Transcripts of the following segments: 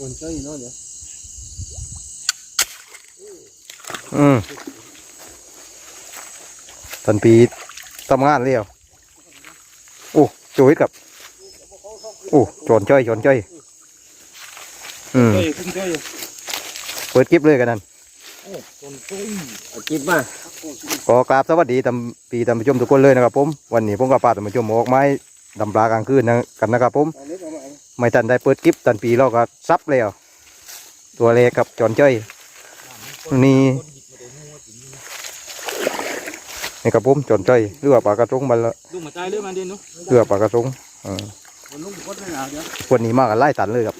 คน chơi nó nhỉ อืมทันปีทำงานเรียวโอ้จุยกับโอ้จอนจ้อยจอนจ้อยอืม chơi không chơi เปิดคลิปเลยกันนั่น còn chơi kịp mà ก็กราบสวัสดีตำปีตำผู้ชมทุกคนเลยนะครับผม วันนี้ผมกับป้าตำผู้ชมออกไม้ดำปลากลางคืนนะกันนะครับผม ไม่ทันได้เปิดคลิปตันปีเราก็ซับแล้ว ตัวเล็กกับจอนจ้อยนี่นี่ครับผมจอนจ้อยหรือว่าปลากระทงมันละ lúc mà tay lưới mà đi nó เรือปลากระทงอ่า còn lúc có thế nào chứ วันนี้มากันไล่ตันเลยครับ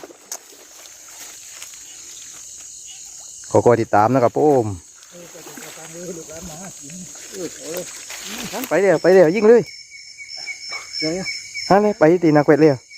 ขอคอยติดตามนะครับผมไปเดี๋ยวไปเดี๋ยวยิงเลย chơi á ฮะนี่ไปตีนักเวทเลย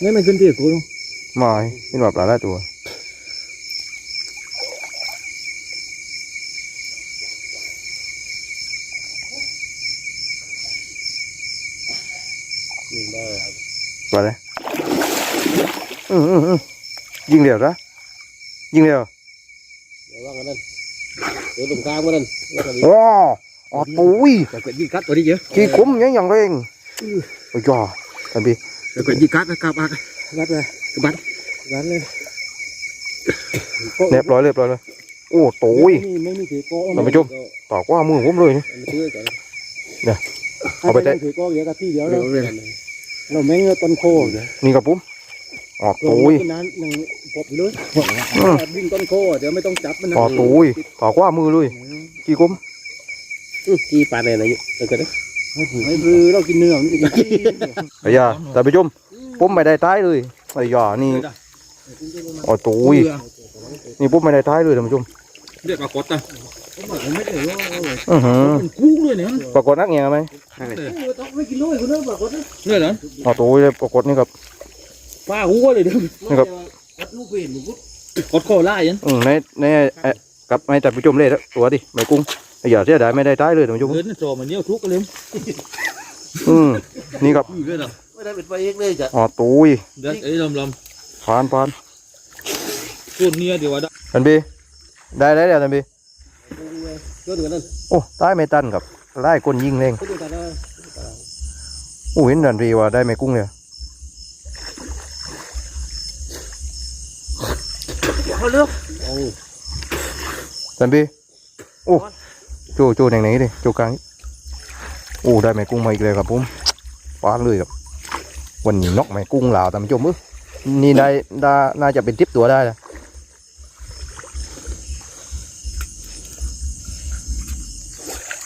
ลยเหรอ liều cả rát rồi gì cả ไม่ปลาละปลาละทันบีโจยดิ đã to โอ้ปลาเลยครับปลาฉลาดโอเคครับ ừ có cát thôi đi Hả? nào à nôn nghe mày cân tiền cô không ไม่คิดว่าปลาละตัว nhìn đây ปลาเลยอืมอืมอืมยิงเร็วนะยิงเร็ว để văng lên để đồng cam lên โอ้อ๋อตุ้ย để quyển gì cắt vào đi chứ ขี้คุ้มยังยังเร่งโอ้ยจ่อทันบี để quyển gì cắt các bạn cắt ra cái bắn gắn lên เรียบร้อยเรียบร้อยเลยโอ้ตุ้ย mấy mấy thử co Làm chung. ต่อกว่ามือผมเลยนี่ nè Ở bên đây. thử co vậy cái tí đéo đâu nó mấy người con khô rồi นี่ครับผมอ๋อตุ้ย cái nán nằng bột lưới Ừ. đinh con khô rồi ไม่ต้องจับมันอ๋อตุ้ยต่อกว่ามือเลยขี้คุ้ม chi pà này này được rồi đấy mấy bư đâu kinh nương nó kinh ไอ้ยาแต่ไปชมผมไม่ได้ท้ายเลยไอ้ยานี่อ๋อตุ้ยนี่ผมไม่ได้ท้ายเลยท่านผู้ชมเรียกปรากฏอะอือหือมันกู้เลยเนี่ยปรากฏนักเงี้ยไหมต้องไม่กินน้อยคนนั้นปรากฏเนี่ยเหรออ๋อตุ้ยเลยปรากฏนี่ครับป้าหัวเลยเด้อนี่ครับลูกเป็นลูกกดโคล่ายันอืมในในเอ่อกับให้ท่านผู้ชมเลยตัวดิไม่กุ้งไอ้ยาเสียดายไม่ได้ท้ายเลยท่านผู้ชมเดินโจมันเนี้ยทุกกันเลยอืมนี่ครับอยู่ด้วยเหรอไม่ได้เป็นไปเองเลยจ้ะอ๋อตุ้ยเดินเอ้ยลำลผ่านผ่านำตัวเนี้ยเดี๋ยวว่าได้ท่านบีได้ได้แล้วท่านบีตัวเดียวนั่นโอ้ได้ไม่ตันกับไล่ก้นยิงเร่งตัวเดียวกันนะโอ้เห็นทันทีว่าได้ไม่กุ้งเลยเขาเลือกโอ้ท่านบีโอ้ โจโจแหน่งไหนดิโจกลางนี่โอ้ได้ไม่กุ้งมาอีกเลยครับผมปาดเลยครับวันนี้นกไม่กุ้งเหล่าท่านผู้ชมเอ้ยนี่ได้ได้น่าจะเป็นทิปตัวได้นะ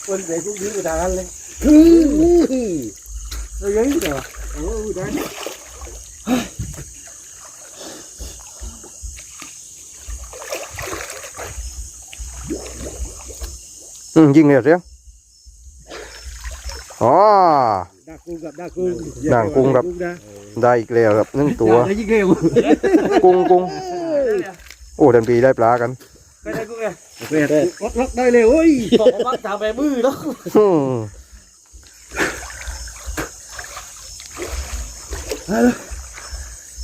คนใส่ทุกทีก็ได้เลยเฮ้ยเดี๋ยวโอ้ได้ อืมยิงเลยเสียงอ๋อ ดักกุ้งกับดักกุ้งด่างกุ้งครับ ได้อีกแล้วครับหนึ่งตัว ได้ยิ่งเร็วกุ้งกุ้งโอ้ทันปีได้ปลากันไปได้กุ้งเลยได้รถรถได้เลยโอ้ยบอกว่าทางไปมือแล้วอืม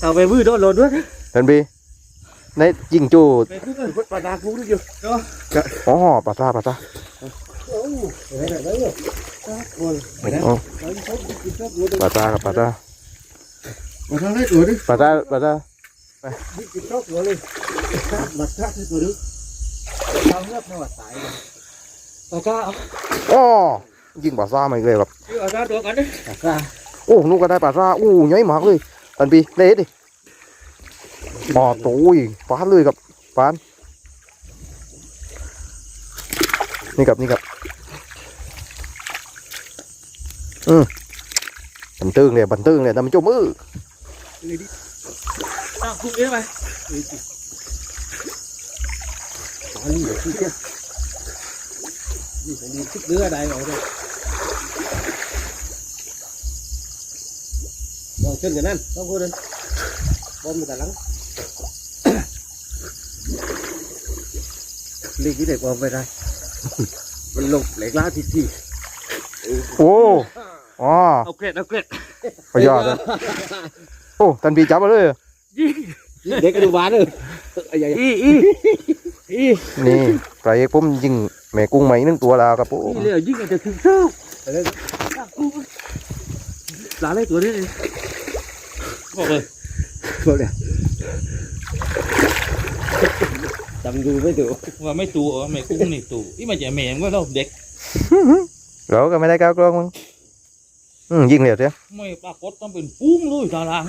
ทางไปมือโดนหล่นด้วยทันปีในยิงจูดไปกุ้งเลยปลาดากุ้งด้วยอยู่อ๋อปลาซาปลาซา โอ้ยได้ได้เลยไม่ได้อ๋อไปชอบกินชอบรู้ปลาซากับปลาซามาทางได้ตัวดิปลาซาปลาซากินชอบตัวเลยมาทางได้ตัวดิทางเลือกไม่ว่าตายเลยปลาก้าเอาอ๋อยิงปลาซามาอีกเลยครับปลาก้าตัวกันดิปลาก้าโอ้นูนก็ได้ปลาซาโอ้ใหญ่มากเลยทันปีเละดิอ๋อตุยปานเลยครับปานนี่ครับนี่ครับ อืมบันเทิงเลยบันเทิงเลยท่านผู้ชมเออตั้งกุ้งเอ๊ะไปอันนี้เดี๋ยวที่เจ้านี่อันนี้ทิกเรือได้เอาเลยลองขึ้นกันนั่นต้องพูดนั่นบอมกันหลังลีกที่ไหนบอมไปได้มันลงเหล็กล้าทีทีโอ้ อ๋อเอาเกล็ดเอาเกล็ดประหยอดเลยโอ้ทันปีจับมาเลยเหรอเด็กกระดูบานเลยไอ้ยัยอีอีอีนี่ปลาเอกผมยิงแม่กุ้งใหม่หนึ่งตัวแล้วครับผมนี่เลยยิ่งอาจจะถึงเช้าอะไรหลานเลยตัวนี้เลยบอกเลยบอกเลยจำดูไม่ถูกว่าไม่ตู่เหรอไม่กุ้งนี่ตู่นี่มันจะแม่งก็เราเด็กเราก็ไม่ได้ก้าวกล้องมึง อืมยิงเหลวเสียไม่ปรากฏต้องเป็นปุ้งเลยตาราง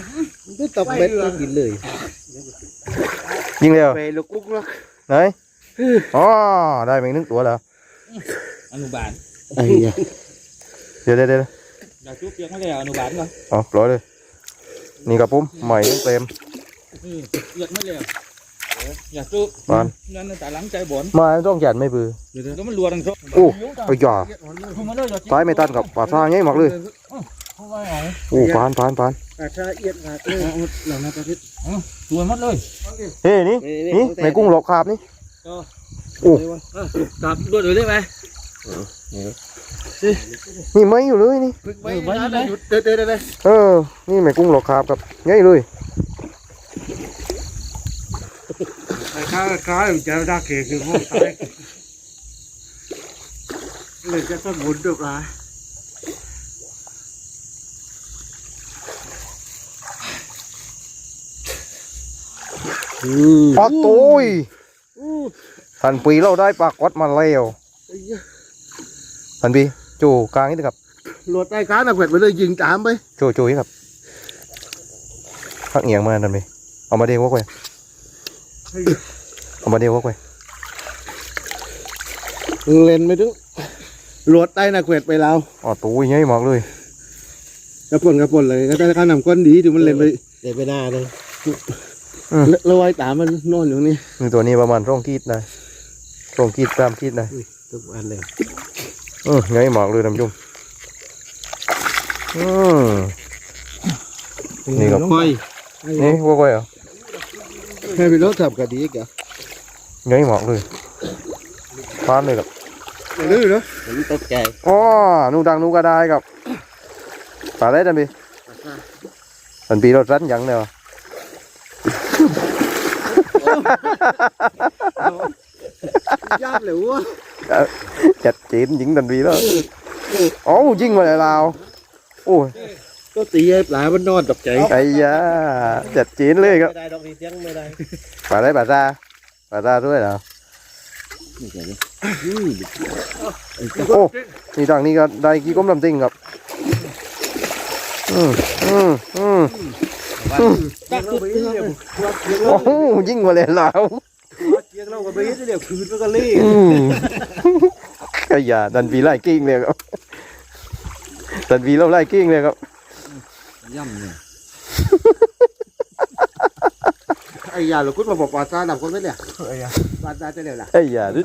มันก็ตบเม็ดก็กินเลย ยิงเหลวไปลูกกุ๊กแล้วไหนอ๋อได้แม่งหนึ่งตัวแล้วอนุบาลไอ้ยัยเดี๋ยวเดี๋ยวเดี๋ยวอยากจุ๊บเปียกไม่ได้อนุบาลก่อนเอ๋อปล่อยเลยนี่ครับผมใหม่เต็มอืมอยากไม่เลย อยากจุ๊บบ้านนั่นแต่หลังใจบ่นมาต้องหยันไม่ปือแล้วมันรัวทั้งชกโอ้ไปหยอดทุ่มมาเลยอย่าตายไม่ตันกับปลาซ่าง่ายมากเลยเพราะว่าเอาโอ้ปานปานปานอาชาเอียดมากเลยเราน่าจะคิดตัวมัดเลยเฮ้นี่นี่แม่กุ้งหลอกคาบนี่โอ้จับรวดเลยได้ไหมนี่ไม่อยู่เลยนี่ไม่ไม่หยุดเดินเดินเลยเออนี่แม่กุ้งหลอกคาบครับง่ายเลย ข้าข้าจะได้เก่งคือพวกตายเลยจะต้องหมุนด้วยปลาปลาโตยทันปีเราได้ปลากวัดมาแล้วทันปีจูกลางนี่นะครับหลวดได้การนะเผ็ดไปเลยยิงตามไปจูจูนี่ครับพักเอียงมาทันปีเอามาเดียววักไว้ เอามาเดียววักไว้เล่นไม่ถึงหลวดได้นะเผ็ดไปแล้วอ๋อโตยง่ายมากเลยกระปนกระปนเลยก็ได้การนำก้อนดีถึงมันเล่นไปเล่นไปหน้าเลยแล้วไว้ตามมันนอนอยู่นี่นี่ตัวนี้ประมาณร่องกีดได้ร่องกีดตามกีดได้ทุกอันเลยอืมง่ายมากเลยท่านผู้ชมอืมนี่ครับค่อยนี่วักไว้เหรอ ให้ไปรถขับกระดีกะง่ายมากเลยพานเลยครับดื้อเนาะผมตกใจอ๋อนูดังนูก็ได้ครับปลาได้ทันปีทันปีเราสั้นยังเนี่ยวะยับเลยวะจัดจีนยิงทันปีแล้วโอ้ยิงมาเลยลาวโอ้ย ก็ตีไอ้ปลามันนอนตกใจไอ้ยาจัดจีนเลยครับไม่ได้ดอกนี้เสียงไม่ได้ปลาได้ปลาซาปลาซาด้วยเหรอโอ้นี่ทางนี้ก็ได้กี่ก้มลำติงครับอืมอืมอืมตักตุ๊บเสียงโอ้โหยิงมาเลยลาวเสียงเราก็ไปเดี๋ยวคืนมันก็เล่อืมไอ้ยาดันปีไล่กิ้งเลยครับดันปีเราไล่กิ้งเลยครับ ย่ำเนี่ยไอ้ยาลูกคุณมาบอกปลาซาดำคนไม่เนี่ยไอ้ยาปลาซาจะเร็วล่ะไอ้ยารุ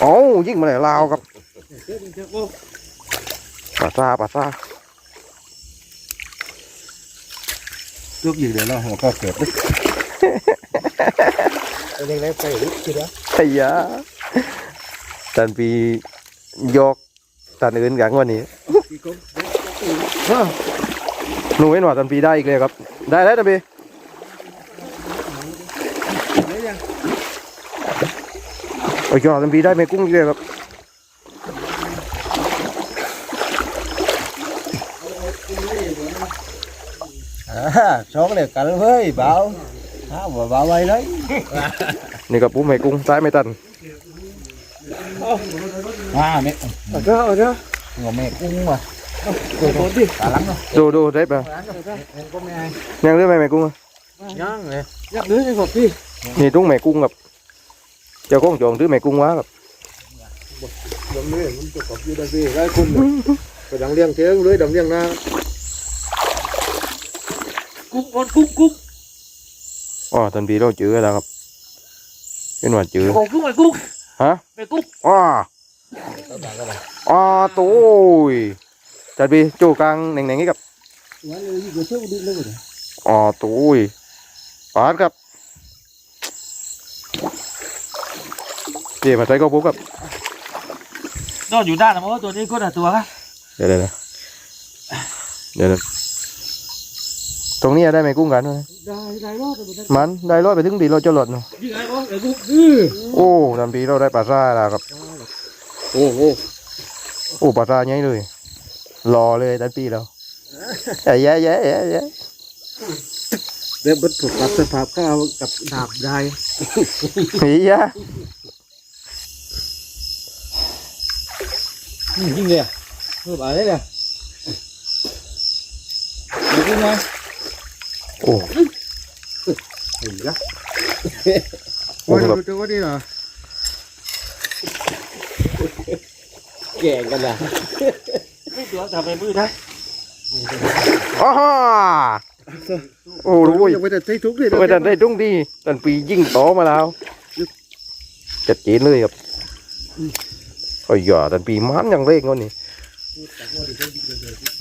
ดยอดยิงกันเดิมปลาปักกระเป้าได้ตัวเยอะไอ้วุฒิเออยิงบอยเดี๋ยวก็กบวกเลยกี่กูดูได้คิดเลยโอ้ยิงมาเลยลาวครับเดี๋ยวจะโอ้ปลาซาปลาซายกยิงเดี๋ยวเราหัวก็เกิดเล็กๆไปคิดว่าไอ้ยาดันปียกตันอื่นกันวันนี้กี่กูหนูเห็นว่าตันปีได้อีกเลยครับ ได้แล้วตันปี ได้ยัง โอ้ยอดตันปีได้ไม่กุ้งอีกเลยครับ số này cả với bảo à bà bảo bay đấy นี่กับปุ๊ไม่กุ้งซ้ายไม่ตันอ่าแม่ ở đó ở đó หัวแม่กุ้งว่ะโดนดิตาลังเนาะดูดูได้ปะก็ไม่ไงยังเรื่องไหมแม่กุ้งอะย่างเลยยากเนื้องไอ้ขอบพี่นี่ตุ้งแม่กุ้งกับ เจ้าของจองซื้อแม่กุ้งวะกับดำเลี้ยงมันจะขอบพี่ได้พี่ได้คุณไปดังเลี้ยงเทียงเลยดังเลี้ยงนากุ้งคนกุ้งกุ้งอ๋อทันทีเราเจอแล้วครับเป็นว่าเจอของกุ้งไอ้กุ้งฮะไอ้กุ้งอ๋ออ๋อตัวยจัดบีโจกลางแหน่งๆนี้กับวันเลยยิ่งกว่าเชื่อดิ้นเลยอ๋อตัวยปาดครับ เดี๋ยวมาใช้ก็ปุ๊บครับนอนอยู่ด้านนะเพราะว่าตัวนี้ก็แต่ตัวครับเดี๋ยวเดี๋ยวเดี๋ยวเดี๋ยวตรงนี้ได้ไหมกุ้งกันวะได้ได้รอดไปหมดแล้วมันได้ร้อยไปถึงดีเราจะหลดเนาะยิงไอ้กุ้งไอ้กุ้งโอ้ทันทีเราได้ปลาซ่าแล้วครับ โอ้โหโอ้ปลาซ่าใหญ่เลย รอเลยทันทีเราแย่แย่แย่แย่แย่เดี๋ยวบัดถูกปรับสภาพข้าวกับดาบได้เฮีย ยิงเลยเพื่ออะไรเลยไอ้กุ้งไงโอ้เห็นละโอ้ยดูตัวนี้เหรอแก่กันละไม่ตัวทำไปมือได้อ้าโอ้รู้ยยังไม่ได้ใช้ทุกเลยไม่ทันได้ตรงดีทันปียิงต่อมาแล้วจัดเจนเลยครับไอ้ยาทันปีมันอย่างเร่งวันนี้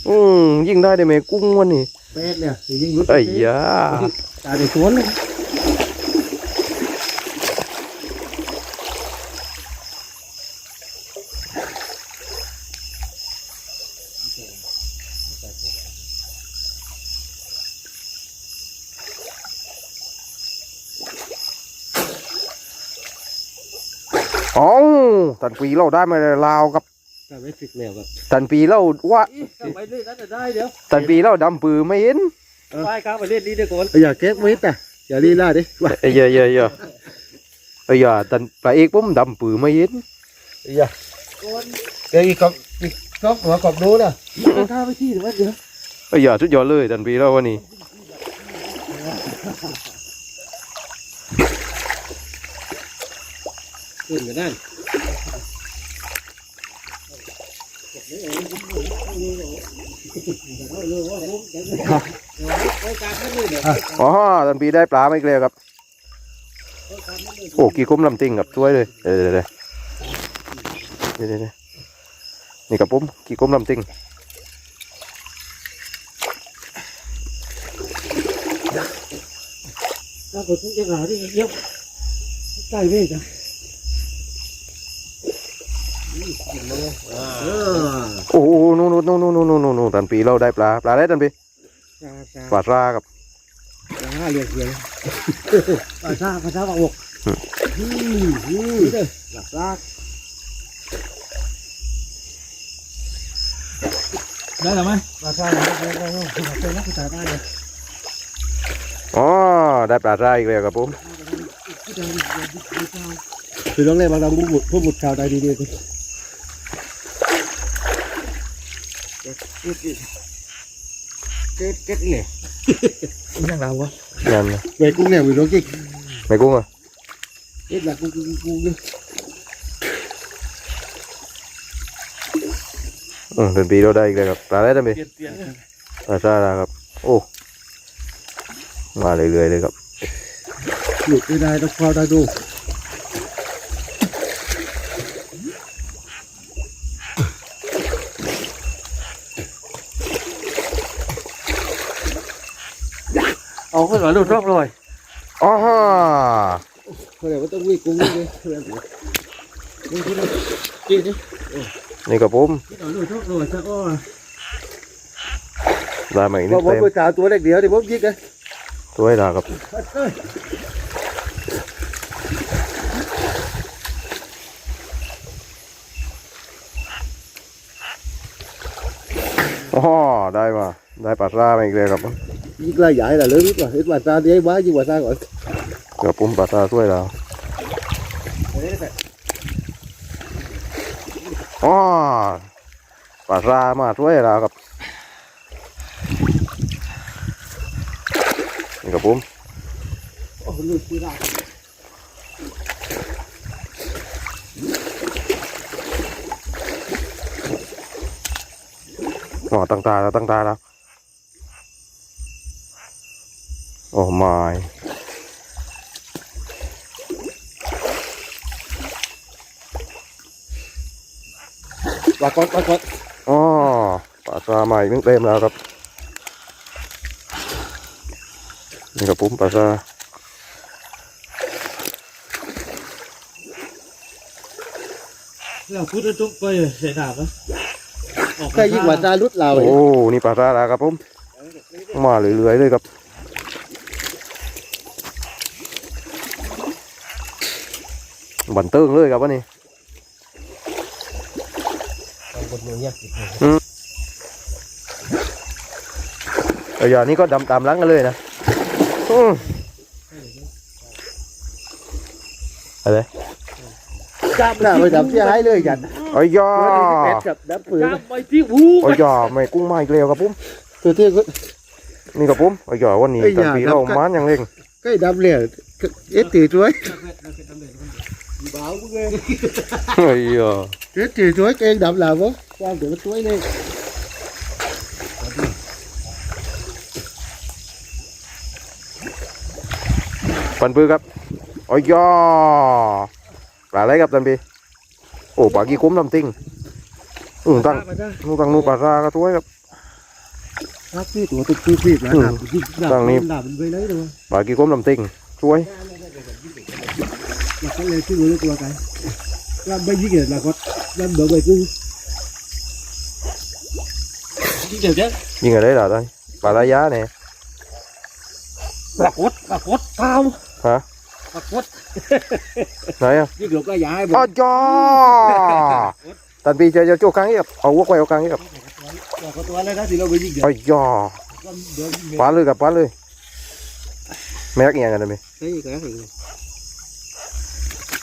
อืมยิงได้ได้ไหมกุ้งวันนี้เป็ดเนี่ยยิงรุดไอ้ยาตาในสวนเลย อ๋อทันปีเราได้มาลาวครับแต่ไม่ฟิกแล้วครับทันปีเราว่าทำไปเล่นนั่นจะได้เดี๋ยวทันปีเราดำปือไม่เห็นไปครับไปเล่นนี้เดี๋ยวก่อนอย่าแก๊กไว้แต่อย่าลีลาดิว่าไอ้ยาเยอะเยอะไอ้ยาทันปลาเอกผมดำปือไม่เห็นอย่าเดี๋ยวอีกกอบอีกกอบหัวกอบรู้นะข้าไปที่หรือว่าเดี๋ยวไอ้ยาสุดยอดเลยทันปีเราวันนี้ ขึ้นกันนั่นอ๋อทันปีได้ปลาไม่เกลียวครับ โอ้กี่คุ้มลำติงกับช่วยเลยเดี๋ยวเดี๋ยวเดี๋ยวเดี๋ยวเดี๋ยวเดี๋ยวนี่กับผมกี่คุ้มลำติงถ้าผมจะหาที่เยี่ยมใกล้เว้ยจ้ะเออ โอ้โหนู่นนู่นนู่นนู่นนู่นนู่นนู่นทันปีเราได้ปลา ปลาได้ทันปีซาซาปลาซ่ากับซาเรียกเสียงภาษาภาษาบางอกอืมอืมหลับลากได้หรือไม่ภาษาอะไรภาษาอะไรภาษาอะไรภาษาได้เลยอ๋อได้ปลาซ่าอีกแล้วครับผมคือต้องเล่นบางเราผู้บุตรผู้บุตรชาวใดดี ดีเก็ตเก็ตเลยยังเราวะนั่นนะเวกุ้งเนี่ยวิโรจิกไม่กุ้งอะเอ็ดหลักกุ้งกุ้งกุ้งเนี่ยอืมทันปีเราได้อีกแล้วครับปลาได้ทันปีเปลี่ยนเปลี่ยนปลาซาแล้วครับ โอ้ มาเรื่อยๆเลยครับหยุดไม่ได้ต้องเข้าได้ดู เอาขึ้นมาดูรอบเลยอ๋อฮะเขาเรียกว่าต้องวิ่งกุ้งเลยเพื่อนนี่ที่เรากินดินี่กับผมที่เราดูชอบเลยสักอ้อได้มาอีกพนิอดผมเต็มไปจ่าตัวเล็กเดียวที่ผมยิงกันตัวให้ดาครับอ๋อได้มาได้ปลาซ่ามาอีกแล้วครับ ยิ่งลายใหญ่ละเลยนิดว่าเอ็ดว่าซาเดียวบ้ายิ่งว่าซาก่อนเกับผมปลาซ่าช่วยเราอ๋อปลารามาช่วยเราครับนี่ครับผมหมอตั้งตาแล้วตั้งตาแล้ว โอ้ไม่ปรากฏปรากฏอ๋อปลาราใหม่นึงเต็มแล้วครับนี่ครับผมปลาราเราพูดทุกไปเสียดายปะใครยิ่งกว่าตาลุดเราโอ้ นี่ปลาราแล้วครับผม มาเรื่อยๆเลยครับ บันเติงเลยครับวันนี้บนมือเนี่ยเอออย่างนี้ก็ดำตามหลังกันเลยนะอืมอะไรจับหน้าไปจับที่หายเลยกันโอ้ยยอเป็ดกับดับปืนไปที่หูโอ้ยยอไม่กุ้งมาอีกแล้วครับผมตัวที่นี่ครับผมโอ้ยยอวันนี้เอ้ยตันอย่าปีครับเรามันอย่างเร่งใกล้ดับเลยเอ็ดตีช่วยเบาเงี้ยโอ้ยยอเอ็ดตีช่วย เก่งดับแล้ววะความเดือดช่วยเลยปันปือครับโอ้ยยอปลาอะไรครับตันปีโอ้ปลากี่คุ้มลำติ งอืมตั้งนู่นตั้งนู่นปลาราก็ตัวครับครับพี่ตัวตุ๊กตุ๊กพี่แล้วดับดับดับมันไปเลยด้วยปลากี่คุ้มลำติงช่วย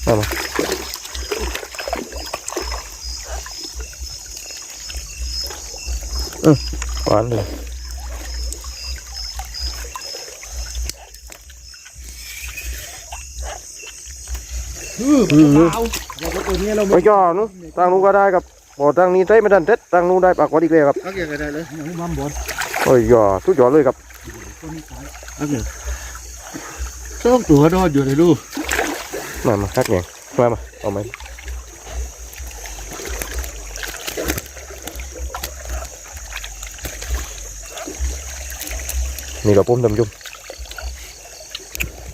ม่ยิ่งเกิดแล้วก็แล้วเบอร์ใบกุ้งยิ่งเกิดเยอะยิงอะไรล่ะตันปลาระยะเนี่ยปรากฏปรากฏเท้าฮะปรากฏไหนอะยิ่งหลบก็ย้ายโอ้ยยอตันปีเจะจะโจกกลางนี่ครับเอาวัวไว้เอากลางนี่ครับปรากฏตัวอะไรนะที่เราไปยิ่งเกิดโอ้ยยอเดี๋ยวปลาเลยกับปลาเลยแม่กเอียงกันได้ไหมเฮ้ยก็ได้ถึงปลาเลยอืมเปล่าเดี๋ยวตัวนี้เราโอ้ยยอนู้นทางนู้นก็ได้ครับบอทางนี้ใช้ไม่ทันเท็ดทางนู้นได้ปากกว่าอีกเลยครับเอาเกี่ยวกันได้เลยยังมั่มบอลโอ้ยยอทุกยอดเลยครับเอาเกี่ยวต้องตัวรอดอยู่เลยลูก มามาฮักเงี้ยมามาเอาไหมนี่กับผมทำจุ่ม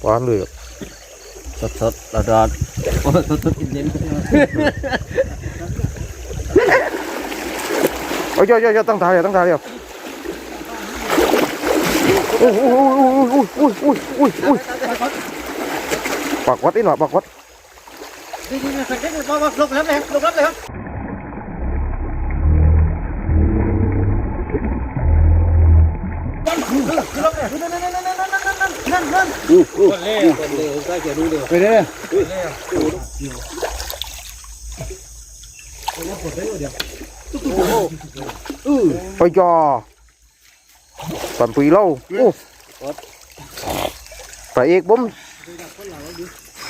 ปลาเลยครับสดส ปากวัดอีหน่อยปากวัดนี่นี่นี่สังเกตดูมามาลงแล้วเลยลงแล้วเลยครับคนเล่คนเล่ก็จะรู้เลยไปเลยโอ้ยยอนปีเล่าโอ้พระเอกผม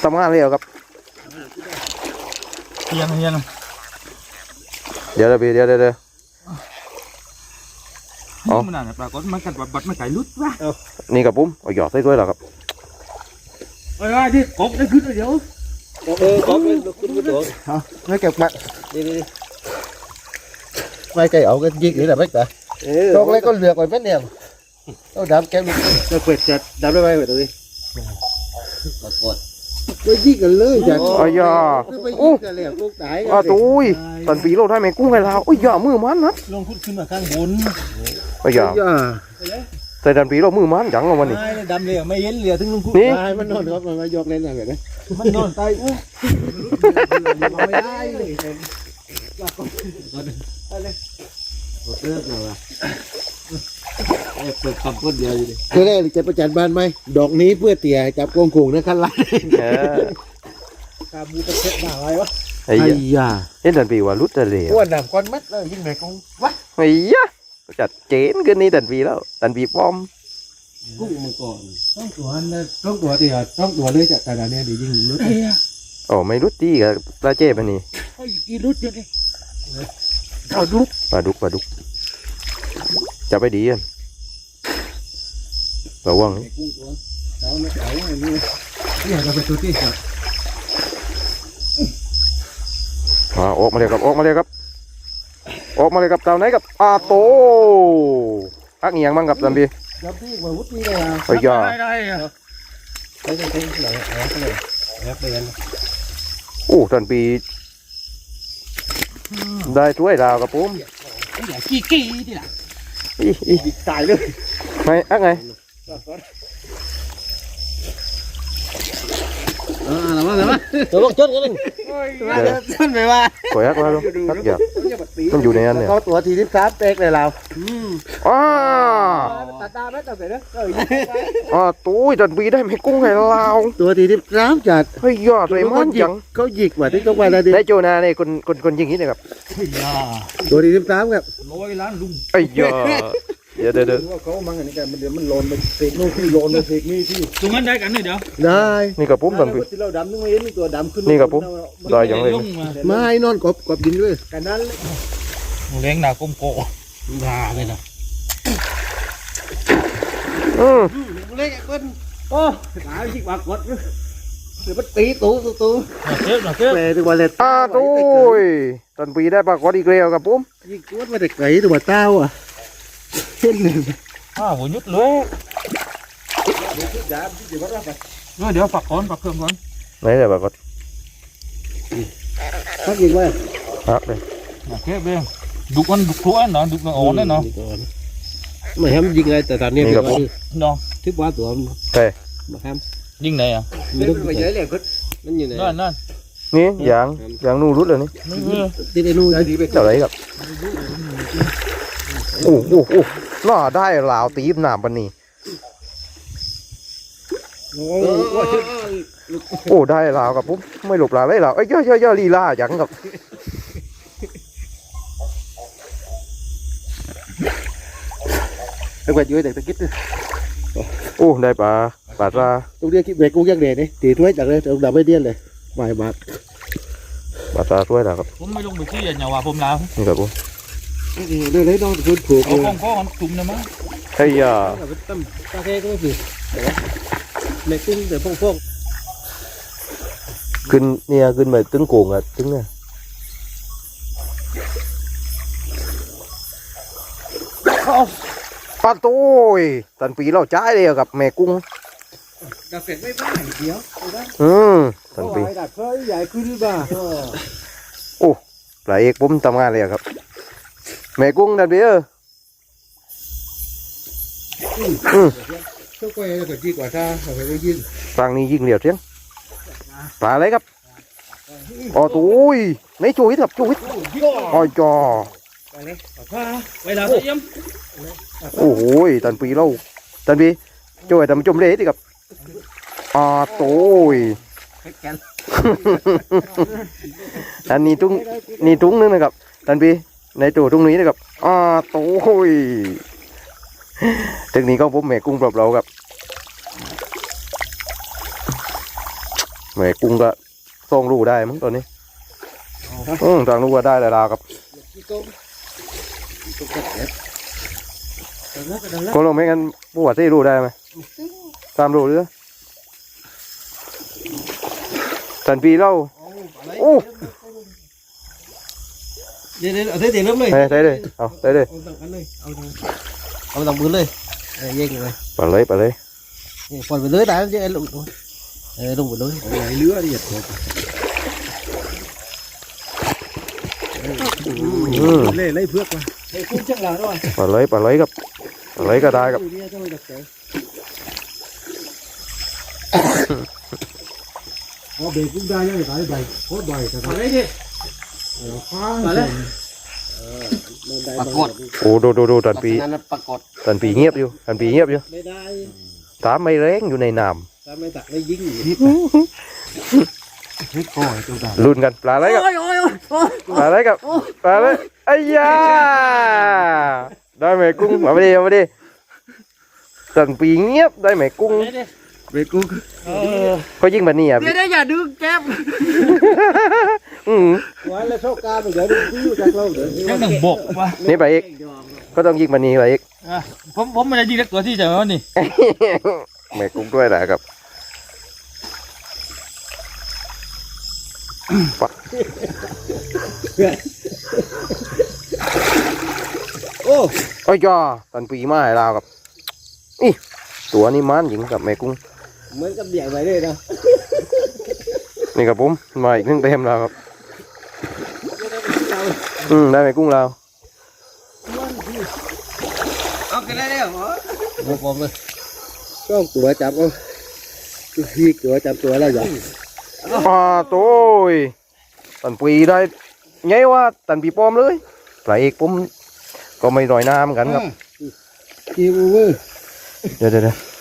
ทำงานเลยครับ เฮียนเฮียนเดี๋ยวเดี๋ยวพี่เดี๋ยวเดี๋ยวเดี๋ยวอ๋อมันน่ะปรากฏมันกัดบัดมันไก่ลุดวะนี่กับผมโอ้ยยอใส่ถ้วยแล้วครับไอ้ไอ้ที่กบได้ขึ้นเดี๋ยวเออก็เป็นคุณผู้ชมไม่เก็บมานี่นี่ไม่ไก่เอากันยิงหรืออะไรแต่เออตรงเลยก็เหลือกไว้แม่เนี่ยต้องดำแก้มจะเปิดจัดดำได้ไหมเปิดตัวนี้ ปรากฏไปยิงกันเลยจัดโอ้ยยอไปยิงกันเลยลูกตายอ้าวตุ้ยตันปีเราได้ไหมกุ้งไงเราโอ้ยยอมือมันนะลงพุทขึ้นมาข้างบนโอ้ยยอแต่ตันปีเรามือมันจังเอาวันนี้ไม่ดำเลยไม่เห็นเหลือถึงลุงคุณนี่ตายมันนอนครับมันมายกเล่นอะไรนะมันนอนตายอู้ไม่ได้เลยเลิกเลยวะ เปิดคำพูดเดียวอยู่ดิคือแรกจะประจันบานไหม ดอกนี้เพื่อเตี่ยจับกงขุงนะคันไล่เออตาบูตะเพ็ดหนาอะไรวะไอ้ไอ้เหี้ยยาเห็นทันปีว่ารุดทะเลอ้วนดำก้อนมัดเลยยิงแม่กุ้งวะไอ้ยะจัดเจนขึ้นนี่ทันปีแล้วทันปีป้อมกุ้งมังกรต้องตัวนั้นต้องตัวเดียวต้องตัวเลยจากแต่ละเนี่ยเดี๋ยวยิงลุดโอ้ไม่รุดที่กับปลาเจ๊ปะนี่ไอ้กี่ลุดยังไงเอาลุดปลาดุกปลาดุกจะไปดีกัน ระวังกุ้งตัวเราไม่เอาอันนี้เนี่ยเราไปตัวที่สัตว์อ่าออกมาเลยครับออกมาเลยครับ ออกมาเลยครับเต่าไหนครับอาโตอักเงียงบ้างครับทันปีจับที่ว่าวุฒิเลยอะไอ้ยาได้ได้อะไปไปไปเลยแอบเลยแอบเลยโอ้ทันปีได้ถ้วยดาวกับผมอย่ากี้กี้ดิล่ะอีอีตายเลยไงอักไง เอออะไรวะอะไรวะตัวบอกจนกันเลยมาเดินจนไปว่าขอยอักมาดูอักอยากมันอยู่ในนั้นเนี่ยเขาตัวทีที่สามเต็กเลยเราอ้าตาตาไม่ต้องเสร็จนะเอออ่าตุ้ยทันปีได้ไม่กุ้งให้เราตัวทีที่สามจัดเฮ้ยยอดเลยมันยังเขาหยิกว่าที่ต้องไปแล้วดิได้โจนาเนี่ยคนคนคนยิงนี้นะครับตัวทีที่สามครับร้อยล้านลุงไอ้ยอเดี๋ยวเดี๋ยวเดี๋ยวว่าเขามังอันนี้กันมันเดี๋ยวมันโลนมันเสกนู่นที่โลนมันเสกนี่ที่ตรงนั้นได้กันเลยเดี๋ยวได้นี่กับผมทันปีที่เราดำนึกว่าเห็นมีตัวดำขึ้นนี่ครับผมได้ยังเลยลงมาไม่นอนกบกบดินด้วยกันนั้นเลี้ยงหนาก้มโกะดาเลยนะอืมเล็กไอ้คนโอ้หาชิกปากกดเดี๋ยวมันตีตูตูตูเจ็บหนาเจ็บแปลถึงวันเลยอ่าตุ้ยทันปีได้ปรากฏอีกแล้วกับผมยิงกวดมาแต่ไก่ตัวเต้าอะเห็นเลย อ้าวหัวยุดเลยเดี๋ยวที่ดำที่เดี๋ยวว่าไปเดี๋ยวฝักก่อนฝักเพิ่มก่อนไหนแต่ปรากฏพักยิงไว้ฮักเลยหนาเจ็บเองดุกมันดุกครัวเนาะดุกมันอ่อนเลยเนาะไม่ทำยิงอะไรแต่ตอนนี้เนาะทิพว่าตัวมันเฮ้ยมาทยิงไหนอะำเดี๋ยวมันไปเยอะเลยก็มันอยู่ไหนนั่นนั่นนี่ยางยางนู่นรุดเลยนี่นี่ติดไอ้นู่นได้ดีไปเจ้าไหนครับโอ้โอ้โอ้น่าได้ลาวตีบหนามปันนี่โอ้โอ้โหโอ้ได้ลาวกับผมไม่หลบลาวเลยลาวเอ้ยเยอะเยอะเยอะลีลาอย่างกับไอ้กวาดอยู่แต่ตะกี้โอ้ได้ปลาปลาซาตรงเดียวคิดเบรกกูยังเด็ดนี่ตีถ้วยจากเลยตรงดำไม่เดียนเลยบายบาทปลาซาช่วยแล้วครับผมไม่ลงไปที่อย่าว่าผมแล้วนี่ครับผม เดี๋ยวเลยน้องคุณผูกเอาก้องก้อมันจุ่มนะมั้งเฮ้ยอะตั้มตาแค่ก็ไม่ผิดเล็กตึ้งแต่พวกพวกขึ้นเนี่ยขึ้นไปตึงโกงอะตึ้งเนี่ยปลาโต้ยตันปีเราจ่ายเลยกับแม่กุ้งกาแฟไม่บ้าเดียวอืมตันปียดักเคยใหญ่ขึ้นบ้าปลาเอกผมทำงานเลยครับ แม่กุ้งตันปีเอออืมเจ้าก้อยก็จีกว่าถ้าเราไปได้ยินฟังนี้ยิงเหลียวเสียงปลาอะไรครับอ๋อตุ้ยในจุยครับจุยอ๋อจอไปเลยเวลาเยี่ยมโอ้โหตันปีเราตันปีช่วยทำจมเละดิครับอ่าโต้ยนอันนี้ตุ้งนี่ตุ้งนึงนะครับตันปี ในตัวตุ้งนี้นะครับอ่าโต้ยถึงนี้ก็ผมแม่กุ้งเปล่าๆครับแม่กุ้งก็ส่งรูได้มั้งตอนนี้อืมทางรูก็ได้แล้วครับจีกงจีกงเด็ดแล้วก็แล้วก็ลงไม่งั้นปวดที่รูได้ไหมตามรูหรือตันปีเล่าโอ้ เดี๋ยวเดี๋ยวเอาเดี๋ยวเริ่มเลยได้ได้เลยเอาได้เลยเอาต่างกันเลยเอาต่างเอาต่างมือเลย มเล่ไล่เพือกมาไอ้คุณจังหล่ะด้วยไปเลยไปเลยครับไปเลยก็ได้ครับเนี่ยเจ้าดักแกพอเบรกกุ้งได้ยังไงตายใบโคตรใบแต่ตายดิฟ้ามาแล้วปรากฏโอ้ดูดูดูตันปี นั้นปรากฏตันปีเงียบอยู่ ตันปีเงียบอยู่ ไม่ได้ตามไม่แรงอยู่ในน้ถ้าไม่ตักไม่ยิงเฮ้ยโอ้ยตัวดลุ้นกันปลาอะไรกับโอ้ยโอ้ยโอ้ยโอ้ยปลาอะไรกับปลาอะไรไอ้ยาได้ไหมกุ้งเอาไปดิเอาไปดิสันปีเงียบได้ไหมกุ้งำ เบกุ้งเออเขายิงแบบนี้อะเดี๋ยวเดี๋ยวอย่าดึงแก๊บอืมวันละโชคการเดี๋ยวดึงพี่อยู่จากเราเดี๋ยวแค่หนึ่งบกว่ะนี่ไปอีกก็ต้องยิงแบบนี้ไปอีกอะผมผมไม่ได้ยิงนักตัวที่จะว่านี่แม่กุ้งด้วยนะครับปักโอ้โอ้ยจ้าตันปีมาให้เรากับอีตัวนี้มันหญิงกับแม่กุ้ง เหมือนกับเบี่ยงไปเลยนะนี่ครับผมมาอีกหนึ่งเต็มแล้วครับอืมได้แม่กุ้งเราเอากันได้แล้วเหรอบอกบอกเลยช่องตัวจับเอาพี่ตัวจับตัวแล้วอย่าอ่าโต้ยตันปีได้ไงว่าตันปีปลอมเลยปลาเอกผมก็ไม่ลอยน้ำกันครับคิวเวอร์เดี๋ยวเดี๋ยว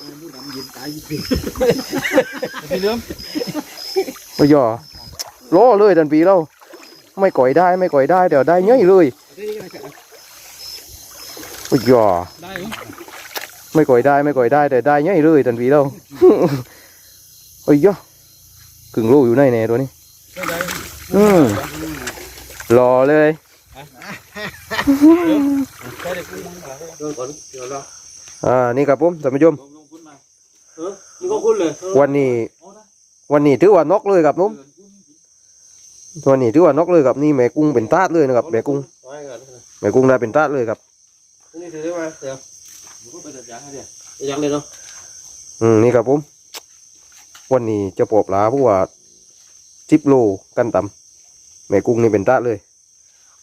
ยวคัดปีอย่างลงเลยเด้ให้เราเปิดให้ไปพบเลยไปนี่คิดว่าตันปีเราจื้อเลยครับจื้อเลยจื้อเลยจะตังค์นี่ดิอ๋อตุ้ยปลาจวนเล่นจวนนองข้าวอ๋อจ้าพี่เริ่มไม่ยอล้อเลยตันปีเราไม่ก่อยได้ไม่ก่อยได้เดี๋ยวได้เงี้ยเลยไม่ยอได้เหรอไม่ก่อยได้ไม่ก่อยได้แต่ได้เงี้ยเลยตันปีเราเฮ้ยยะกึ่งโลอยู่ในแน่ตัวนี้ไม่ได้อืมรอเลยใช่เด็กกูมึงมาเดี๋ยวก่อนเดี๋ยวรออ่านี่ครับผมท่านผู้ชมลงลงพุ่ นมานี่ก็คุ้นเลยวันนี้โอ้นะวันนี้ถือว่านกเลยครับนุ่มวันนี้ถือว่านกเลยครับนี่แม่กุ้งเป็นตาดเลยนะครับแม่กุ้งไว้ก่อนแม่กุ้งได้เป็นตาดเลยครับนี่ถือได้ไหมเดี๋ยวเดี๋ยวก็ไปจัดยางให้เดี๋ยวยังเลยเนาะอืมนี่ครับผมวันนี้จะปอบลาเพราะว่าจิบโลกันต่ำแม่กุ้งนี่เป็นตาดเลย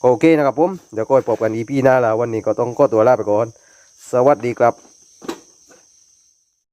โอเคนะครับผมเดี๋ยวก็ไปปอบกันอีพีหน้าแล้ววันนี้ก็ต้องก็ตัวลาไปก่อน สวัสดีครับ